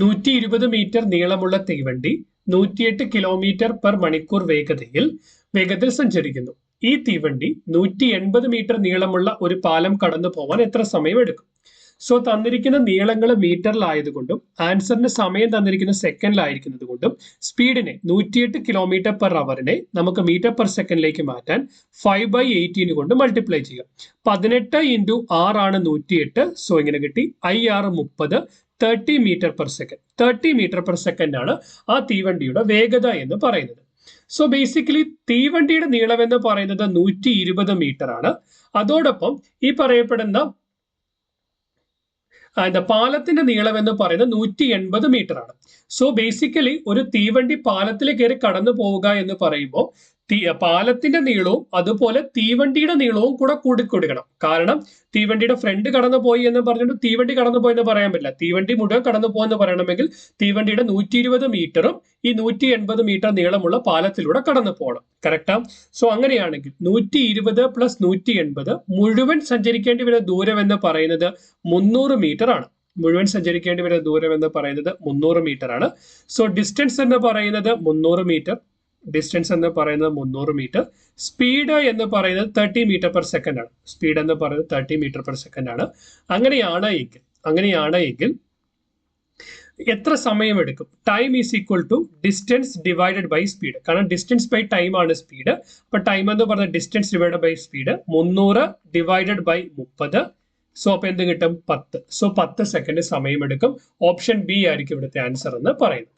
നൂറ്റി ഇരുപത് മീറ്റർ നീളമുള്ള തീവണ്ടി നൂറ്റിയെട്ട് കിലോമീറ്റർ പെർ മണിക്കൂർ വേഗതയിൽ വേഗത്തിൽ സഞ്ചരിക്കുന്നു. ഈ തീവണ്ടി നൂറ്റി എൺപത് മീറ്റർ നീളമുള്ള ഒരു പാലം കടന്നു പോകാൻ എത്ര സമയം എടുക്കും സോ തന്നിരിക്കുന്ന നീളങ്ങൾ മീറ്ററിലായതുകൊണ്ടും ആൻസറിന് സമയം തന്നിരിക്കുന്ന സെക്കൻഡിലായിരിക്കുന്നത് കൊണ്ടും സ്പീഡിനെ നൂറ്റിയെട്ട് കിലോമീറ്റർ പെർ അവറിനെ നമുക്ക് മീറ്റർ പെർ സെക്കൻഡിലേക്ക് മാറ്റാൻ ഫൈവ് ബൈ എയ്റ്റീന് കൊണ്ട് മൾട്ടിപ്ലൈ ചെയ്യാം. പതിനെട്ട് ഇന്റു ആറാണ് നൂറ്റിയെട്ട്. സോ ഇങ്ങനെ കിട്ടി. ഐ ആറ് മുപ്പത്. Thirty metre per second thirty metre per second ആണ് ആ തീവണ്ടിയുടെ വേഗത എന്ന് പറയുന്നത്. സോ ബേസിക്കലി തീവണ്ടിയുടെ നീളം എന്ന് പറയുന്നത് നൂറ്റി ഇരുപത് മീറ്റർ ആണ്. അതോടൊപ്പം ഈ പറയപ്പെടുന്ന എന്താ പാലത്തിന്റെ നീളം എന്ന് പറയുന്നത് നൂറ്റി എൺപത് മീറ്റർ ആണ്. സോ ബേസിക്കലി ഒരു തീവണ്ടി പാലത്തിൽ കയറി കടന്നു പോവുക എന്ന് പറയുമ്പോൾ തീ പാലത്തിന്റെ നീളവും അതുപോലെ തീവണ്ടിയുടെ നീളവും കൂടെ കൂടിക്കൊടുക്കണം. കാരണം തീവണ്ടിയുടെ ഫ്രണ്ട് കടന്നു പോയി എന്ന് പറഞ്ഞിട്ട് തീവണ്ടി കടന്നു എന്ന് പറയാൻ പറ്റില്ല. തീവണ്ടി മുഴുവൻ കടന്നു പോയെന്ന് പറയണമെങ്കിൽ തീവണ്ടിയുടെ നൂറ്റി ഇരുപത് മീറ്ററും ഈ നൂറ്റി എൺപത് മീറ്റർ നീളമുള്ള പാലത്തിലൂടെ കടന്നു പോകണം കറക്റ്റാ സോ അങ്ങനെയാണെങ്കിൽ നൂറ്റി ഇരുപത് പ്ലസ് നൂറ്റി എൺപത് മുഴുവൻ സഞ്ചരിക്കേണ്ടി വരുന്ന ദൂരം എന്ന് പറയുന്നത് മുന്നൂറ് മീറ്റർ ആണ്. മുഴുവൻ സഞ്ചരിക്കേണ്ടി വരുന്ന ദൂരം എന്ന് പറയുന്നത് മുന്നൂറ് മീറ്റർ ആണ്. സോ ഡിസ്റ്റൻസ് എന്ന് പറയുന്നത് മുന്നൂറ് മീറ്റർ. ഡിസ്റ്റൻസ് എന്ന് പറയുന്നത് മുന്നൂറ് മീറ്റർ സ്പീഡ് എന്ന് പറയുന്നത് തേർട്ടി മീറ്റർ പെർ സെക്കൻഡ് ആണ്. സ്പീഡ് എന്ന് പറയുന്നത് തേർട്ടി മീറ്റർ പെർ സെക്കൻഡ് ആണ്. അങ്ങനെയാണ് എങ്കിൽ അങ്ങനെയാണ് എങ്കിൽ എത്ര സമയമെടുക്കും time is equal to distance divided by speed കാരണം ഡിസ്റ്റൻസ് ബൈ ടൈം ആണ് സ്പീഡ് അപ്പൊ ടൈം എന്ന് പറഞ്ഞ ഡിസ്റ്റൻസ് ഡിവൈഡഡ് ബൈ സ്പീഡ് മുന്നൂറ് ഡിവൈഡഡ് ബൈ മുപ്പത്. സോ അപ്പൊ എന്ത് കിട്ടും? പത്ത്. സോ പത്ത് സെക്കൻഡ് സമയമെടുക്കും ഓപ്ഷൻ ബി ആയിരിക്കും ഇവിടുത്തെ ആൻസർ എന്ന് പറയുന്നത്.